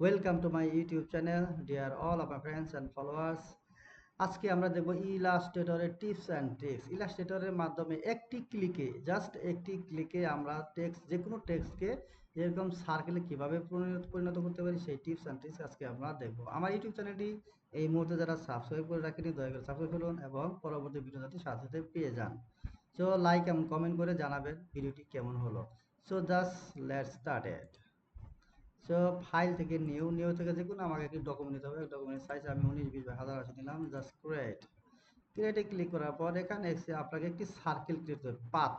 Welcome to my YouTube channel dear all of my friends and followers আজকে আমরা দেখব ইলাস্ট্রেটরের টিপস অ্যান্ড ট্রিক্স ইলাস্ট্রেটরের মাধ্যমে একটি ক্লিকে জাস্ট একটি ক্লিকে আমরা টেক্সট যে কোনো টেক্সটকে এরকম সার্কেলে কীভাবে পরিণত করতে পারি, সেই টিপস অ্যান্ড ট্রিক্স আজকে আমরা দেখব। আমার ইউটিউব চ্যানেলটি এই মুহূর্তে যারা সাবস্ক্রাইব করে রাখেনি, দয়া করে সাবস্ক্রাইব করুন এবং পরবর্তী ভিডিও যাতে সাথে পেয়ে যান। সো লাইক এবং কমেন্ট করে জানাবেন ভিডিওটি কেমন হলো। So just let started so file থেকে নিউ নিউ থেকে যে কোনো আমাকে একটি ডকুমেন্ট নিতে হবে। ডকুমেন্ট সাইজ আমি উনিশ, বিশ হাজার আশি নিলাম জাস্ট ক্রিয়েট ক্রিয়েটে ক্লিক করার পর এখানে এসে আপনাকে একটি সার্কেল ক্রিয়েট করবে পাথ।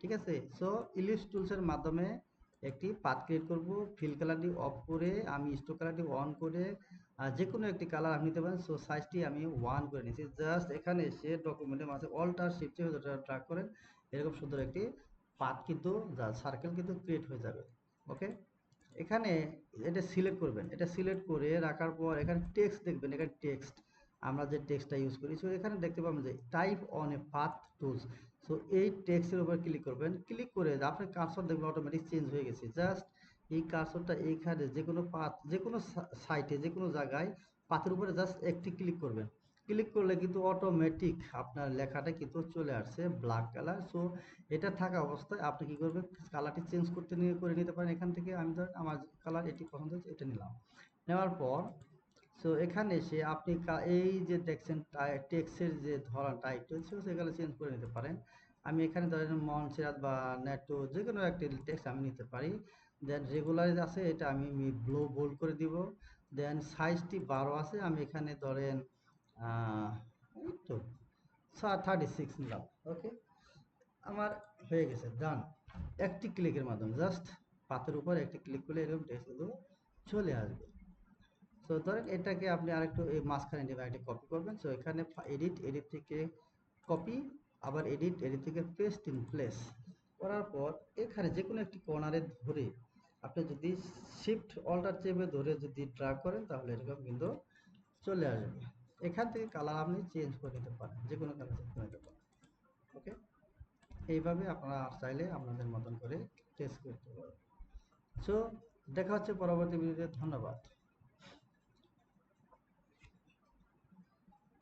ঠিক আছে? সো ইলিশ টুলসের মাধ্যমে একটি পাথ ক্রিয়েট করব। ফিল কালারটি অফ করে, আমি স্টোক কালারটি অন করে যে কোনো একটি কালার আপনি নিতে পারেন। সো সাইজটি আমি ওয়ান করে নিয়েছি। জাস্ট এখানে এসে ডকুমেন্টের মাঝে অল্টার শিফটে ট্র্যাক করেন। এরকম সুন্দর একটি পাথ কিন্তু সার্কেল কিন্তু ক্রিয়েট হয়ে যাবে। এখানে এটা সিলেক্ট করবেন। এটা সিলেক্ট করে রাখার পর এখানে টেক্সট দেখবেন, এখানে টেক্সট আমরা যে টেক্সটটা ইউজ করি সো এখানে দেখতে পাবেন যে type on a path tools so এই টেক্সটের উপর ক্লিক করবেন। ক্লিক করে আপনার কার্সর দেখবেন অটোমেটিক চেঞ্জ হয়ে গেছে। জাস্ট এই কার্সরটা এইখানে যে কোনো পাথ যে কোনো সাইটে যে কোনো জায়গায় পাথের উপরে জাস্ট একটি ক্লিক করবেন। ক্লিক করলে কিন্তু অটোমেটিক আপনার লেখাটা কিন্তু চলে আসছে ব্ল্যাক কালার সো এটা থাকা অবস্থায় আপনি কি করবেন? কালারটি চেঞ্জ করতে নিয়ে, করে নিতে পারেন। এখান থেকে আমি ধরেন আমার কালার এটি পছন্দ হচ্ছে এটা নিলাম। নেওয়ার পর সো এখানে এসে আপনি এই যে দেখছেন টেক্সের যে ধরন টাইপ রয়েছে সেগুলো চেঞ্জ করে নিতে পারেন। আমি এখানে ধরেন মনসিরাত বা নেটো যে কোনো একটি টেক্সট আমি নিতে পারি। দেন রেগুলার আছে, এটা আমি ব্লো বোল্ড করে দিব। দেন সাইজটি বারো আছে, আমি এখানে ধরেন এই তো থার্টি সিক্স নিলাম ওকে আমার হয়ে গেছে ডান একটি ক্লিকের মাধ্যমে জাস্ট পাতের উপর একটি ক্লিক করলে এরকম টেক্সটগুলো চলে আসবে। তো ধরেন এটাকে আপনি আরেকটু এই মাঝখানে নেবেন কপি করবেন। সো এখানে এডিট এডিট থেকে কপি আবার এডিট এডিট থেকে পেস্ট ইন প্লেস করার পর এখানে যে কোনো একটি কর্নারে ধরে আপনি যদি শিফট অল্টার চেপে ধরে যদি ড্রা করেন, তাহলে এরকম কিন্তু চলে আসবে। এখান থেকে কালার আপনি চেঞ্জ করে নিতে পারেন যে কোনো কালার চেঞ্জ করে নিতে পারেন ওকে এইভাবে আপনারা চাইলে আপনাদের মতন করে টেস্ট করতে পারবেন। সো দেখা হচ্ছে পরবর্তী ভিডিওতে ধন্যবাদ।